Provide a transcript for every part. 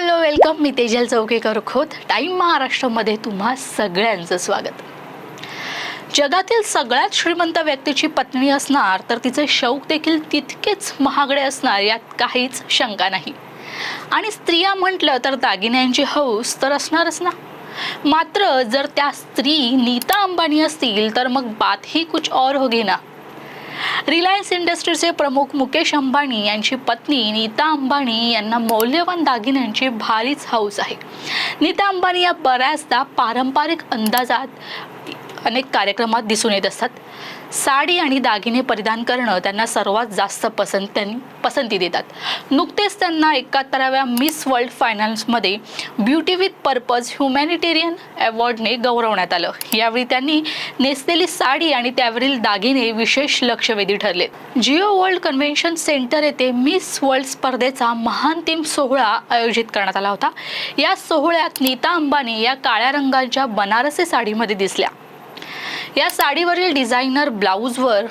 Hello welcome. मी Tejal Chaukekar Khot time महाराष्ट्रामध्ये तुम्हा सगळ्यांचं स्वागत. जगातील सगळ्यात श्रीमंत व्यक्तीची पत्नी असणार तर तिचे शौक देखील तितकेच महागडे असणार यात काहीच शंका नाही. आणि स्त्रिया म्हटलं तर दागिन्यांची हौस तर असणारच ना? मात्र जर त्या स्त्री नीता अंबानी असतील तर मग बात ही कुछ और होगी ना? रिलायन्स इंडस्ट्रीचे प्रमुख मुकेश अंबानी यांची पत्नी नीता अंबानी यांना मौल्यवान दागिन्यांची भारीच हौस आहे. नीता अंबानी या बऱ्याचदा पारंपरिक अंदाजात अनेक कार्यक्रमात दिसून येत असतात. साडी आणि दागिने परिधान करणं त्यांना सर्वात जास्त पसंत त्यांनी पसंती देतात. नुकतेच त्यांना एकाहत्तराव्या मिस वर्ल्ड फायनल्समध्ये ब्युटी विथ पर्पज ह्युमॅनिटेरियन अवॉर्डने गौरवण्यात आलं. यावेळी त्यांनी नेसलेली साडी आणि त्यावरील दागिने विशेष लक्षवेधी ठरले. जिओ वर्ल्ड कन्व्हेन्शन सेंटर येथे मिस वर्ल्ड स्पर्धेचा महांतिम सोहळा आयोजित करण्यात आला होता. या सोहळ्यात नीता अंबानी या काळ्या रंगाच्या बनारसी साडीमध्ये दिसल्या. या साडीवरील डिझायनर ब्लाऊजवर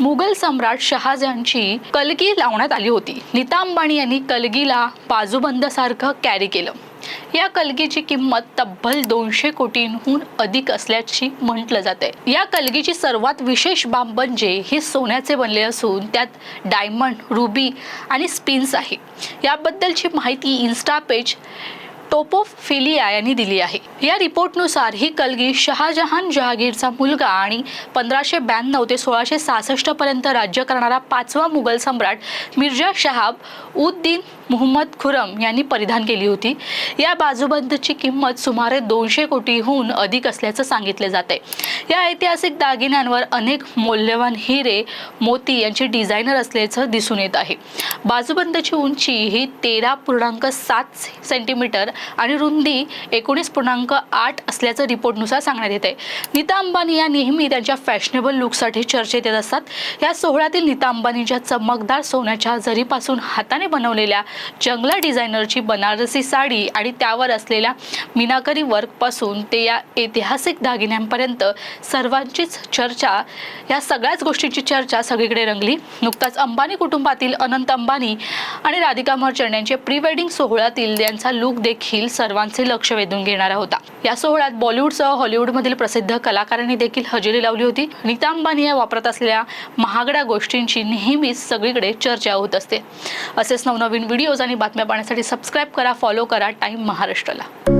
मुघल सम्राट शहाजहानची कलगी लावण्यात आली होती. नीता अंबानी यांनी कलगीला बाजूबंदसारखं कॅरी केलं. या कलगीची किंमत तब्बल दोनशे कोटींहून अधिक असल्याची म्हटलं जाते या कलगीची सर्वात विशेष बाब म्हणजे हे सोन्याचे बनले असून त्यात डायमंड रुबी आणि स्पिन्स आहे. याबद्दलची माहिती इन्स्टा पेज टोपोफिलिया यांनी दिली आहे. या रिपोर्टनुसार ही कलगी शहाजहान जहागीरचा मुलगा आणि पंधराशे ब्याण्णव ते सोळाशे सहासष्ट पर्यंत राज्य करणारा पाचवा मुघल सम्राट मिर्जा शहाब उद्दीन मुहम्मद खुरम यांनी परिधान केली होती. या बाजूबंदची किंमत सुमारे दोनशे कोटीहून अधिक असल्याचं सांगितले जाते. या ऐतिहासिक दागिन्यांवर अनेक मौल्यवान हिरे मोती यांचे डिझायनर असल्याचं दिसून येत आहे. बाजूबंदची उंची ही तेरा पूर्णांक सात सेंटीमीटर आणि रुंदी एकोणीस पूर्णांक आठ असल्याचं रिपोर्टनुसार सांगण्यात येते नीता अंबानी या नेहमी त्यांच्या फॅशनेबल लुकसाठी चर्चेत येत असतात. या सोहळ्यातील नीता अंबानीच्या चमकदार सोन्याच्या जरीपासून हाताने बनवलेल्या जंगला डिझायनरची बनारसी साडी आणि त्यावर असलेल्या मिनाकरी वर्कपासून ते या ऐतिहासिक दागिन्यांपर्यंत सर्वांचीच चर्चा या सगळ्याच गोष्टींची चर्चा सगळीकडे रंगली. नुकताच अंबानी कुटुंबातील अनंत अंबानी आणि राधिका मर्चंट यांचे प्री वेडिंग सोहळ्यातील यांचा लुक देखील सर्वांचे लक्ष वेधून घेणारा होता. या सोहळ्यात बॉलिवूडसह हॉलिवूडमधील प्रसिद्ध कलाकारांनी देखील हजेरी लावली होती. नीता अंबानी या वापरत असलेल्या महागड्या गोष्टींची नेहमीच सगळीकडे चर्चा होत असते. असेच नवनवीन व्हिडिओज आणि बातम्या पाहण्यासाठी सबस्क्राईब करा फॉलो करा टाईम महाराष्ट्राला.